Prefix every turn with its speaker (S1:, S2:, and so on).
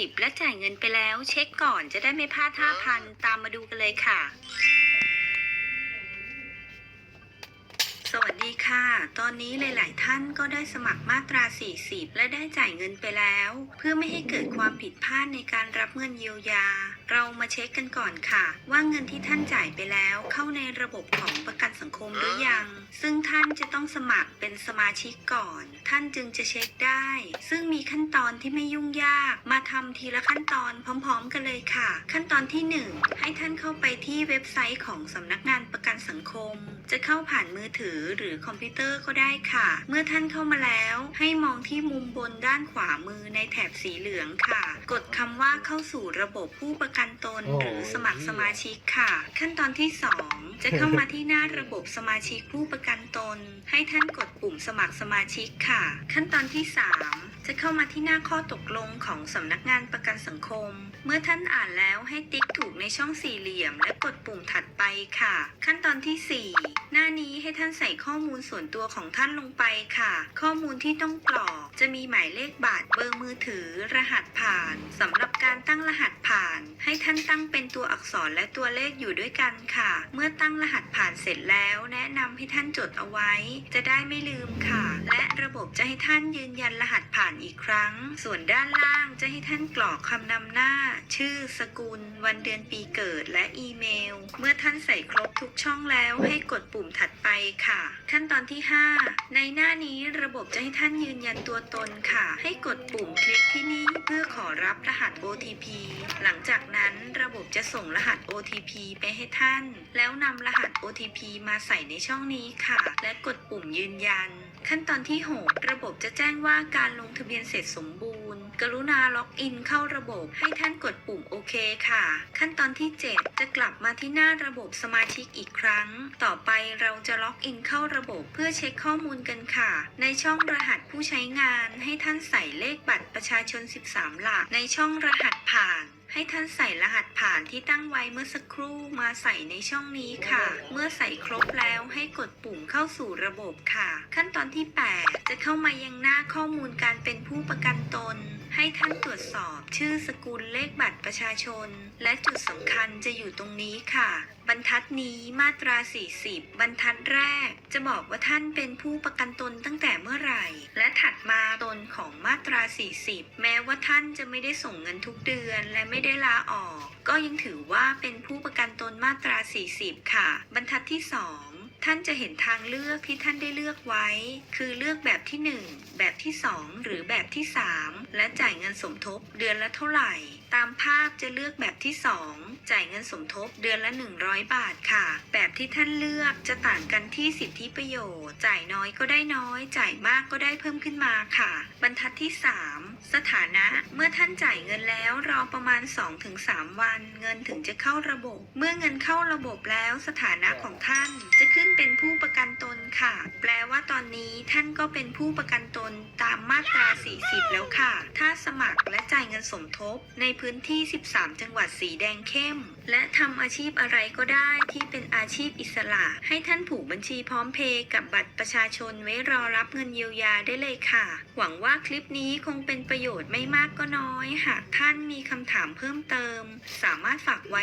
S1: 40และจ่ายเงินไปแล้ว เช็คก่อนจะได้ไม่พลาด 5,000 ตามมาดูกันเลยค่ะ สวัสดีค่ะ ตอนนี้หลาย ๆ ท่านก็ได้สมัครมาตรา 40 และได้จ่ายเงินไปแล้ว เพื่อไม่ให้เกิดความผิดพลาดในการรับเงินเยียวยา เรามาเช็คกันก่อนค่ะ ว่าเงินที่ท่านจ่ายไปแล้วเข้าในระบบของประกันสังคมหรือยัง ซึ่งท่านจะต้องสมัครเป็นสมาชิกก่อน ท่านจึงจะเช็คได้ ซึ่งมีขั้นตอนที่ไม่ยุ่งยาก มาทำทีละขั้นตอนพร้อม ๆ กันเลยค่ะ ขั้นตอนที่ 1 ให้ท่านเข้าไปที่เว็บไซต์ของสำนักงานประกันสังคม จะเข้าผ่านมือถือหรือคอมพิวเตอร์ก็ได้ค่ะ เมื่อท่านเข้ามาแล้วให้มองที่มุมบนด้านขวามือในแถบสีเหลืองค่ะ กดคำว่าเข้าสู่ระบบผู้ประกันตน
S2: โอ้
S1: หรือสมัครสมาชิกค่ะ ขั้นตอนที่ 2 จะเข้ามาที่หน้าระบบสมาชิกผู้ประกันตน ให้ท่านกดปุ่มสมัครสมาชิกค่ะ ขั้นตอนที่ 3 จะเข้ามาที่หน้าข้อตกลงของสำนักงานประกันสังคม เมื่อท่านอ่านแล้วให้ติ๊กถูกในช่องสี่เหลี่ยม และกดปุ่มถัดไปค่ะ ขั้นตอนที่ 4 หน้านี้ให้ท่านใส่ข้อมูลส่วนตัวของท่านลงไปค่ะ ข้อมูลที่ต้องกรอกจะมีหมายเลขบัตรเบอร์มือถือ รหัสผ่านสำหรับการตั้งรหัสผ่าน ให้ท่านตั้งเป็นตัวอักษรและตัวเลขอยู่ด้วยกันค่ะ เมื่อตั้งรหัสผ่านเสร็จแล้ว แนะนำให้ท่านจดเอาไว้ จะได้ไม่ลืมค่ะ และ ระบบจะให้ท่านยืนยันรหัสผ่านอีกครั้ง ส่วนด้านล่างจะให้ท่านกรอกคำนำหน้า ชื่อ สกุล วันเดือนปีเกิด และอีเมล เมื่อท่านใส่ครบทุกช่องแล้วให้กดปุ่มถัดไปค่ะ ขั้นตอนที่ 5 ในหน้านี้ระบบจะให้ท่านยืนยันตัวตนค่ะ ให้กดปุ่มคลิกที่นี่เพื่อขอรับรหัส OTP หลังจากนั้นระบบจะส่งรหัส OTP ไปให้ท่าน แล้วนำรหัส OTP มาใส่ในช่องนี้ค่ะ และกดปุ่มยืนยัน ขั้นตอนที่ 6ระบบจะแจ้งว่าการลงทะเบียนเสร็จสมบูรณ์ กรุณาล็อกอินเข้าระบบให้ท่านกดปุ่มโอเคค่ะ ขั้นตอนที่ 7 จะกลับมาที่หน้าระบบสมาชิกอีกครั้ง ต่อไปเราจะล็อกอินเข้าระบบเพื่อเช็คข้อมูลกันค่ะ ในช่องรหัสผู้ใช้งานให้ท่านใส่เลขบัตรประชาชน 13 หลัก ในช่องรหัสผ่าน ให้ท่านใส่รหัสผ่านที่ตั้งไว้เมื่อสักครู่มาใส่ในช่องนี้ค่ะ เมื่อใส่ครบแล้วให้กดปุ่มเข้าสู่ระบบค่ะ ขั้นตอนที่ 8 จะเข้ามายังหน้าข้อมูลการเป็นผู้ประกันตน ให้ท่านตรวจสอบชื่อสกุลเลขบัตรประชาชน และจุดสำคัญจะอยู่ตรงนี้ค่ะ บรรทัดนี้มาตรา 40 บรรทัดแรก จะบอกว่าท่านเป็นผู้ประกันตนตั้งแต่เมื่อไหร่ และถัดมาตนของมาตรา 40 แม้ว่าท่านจะไม่ได้ส่งเงินทุกเดือน และไม่ได้ลาออก ก็ยังถือว่าเป็นผู้ประกันตนมาตรา 40 ค่ะ บรรทัดที่ 2 ท่านจะเห็นทางเลือกที่ท่านได้เลือกไว้ คือเลือกแบบที่ 1 แบบที่ 2 หรือแบบที่ 3 และจ่ายเงินสมทบเดือนละเท่าไหร่ ตามภาพจะเลือกแบบที่ 2 จ่ายเงินสมทบเดือนละ 100 บาทค่ะ แบบที่ท่านเลือกจะต่างกันที่สิทธิประโยชน์ จ่ายน้อยก็ได้น้อย จ่ายมากก็ได้เพิ่มขึ้นมาค่ะ บรรทัดที่ 3 สถานะเมื่อท่านจ่ายเงินแล้วรอประมาณ 2-3 วัน เงินถึงจะเข้าระบบ เมื่อเงินเข้าระบบแล้วสถานะของท่านจะขึ้นเป็นผู้ประกันตนค่ะ แปลว่าตอนนี้ท่านก็เป็นผู้ประกันตนตามมาตรา 40 แล้วค่ะ ถ้าสมัครและจ่ายเงินสมทบในพื้นที่ 13 จังหวัดสีแดงเข้ม และทำอาชีพอะไรก็ได้ที่เป็นอาชีพอิสระ ให้ท่านผูกบัญชีพร้อมเพย์กับบัตรประชาชนไว้รอรับเงินเยียวยาได้เลยค่ะ หวังว่าคลิปนี้คงเป็นประโยชน์ไม่มากก็น้อย หากท่านมีคำถามเพิ่มเติม สามารถฝากไว้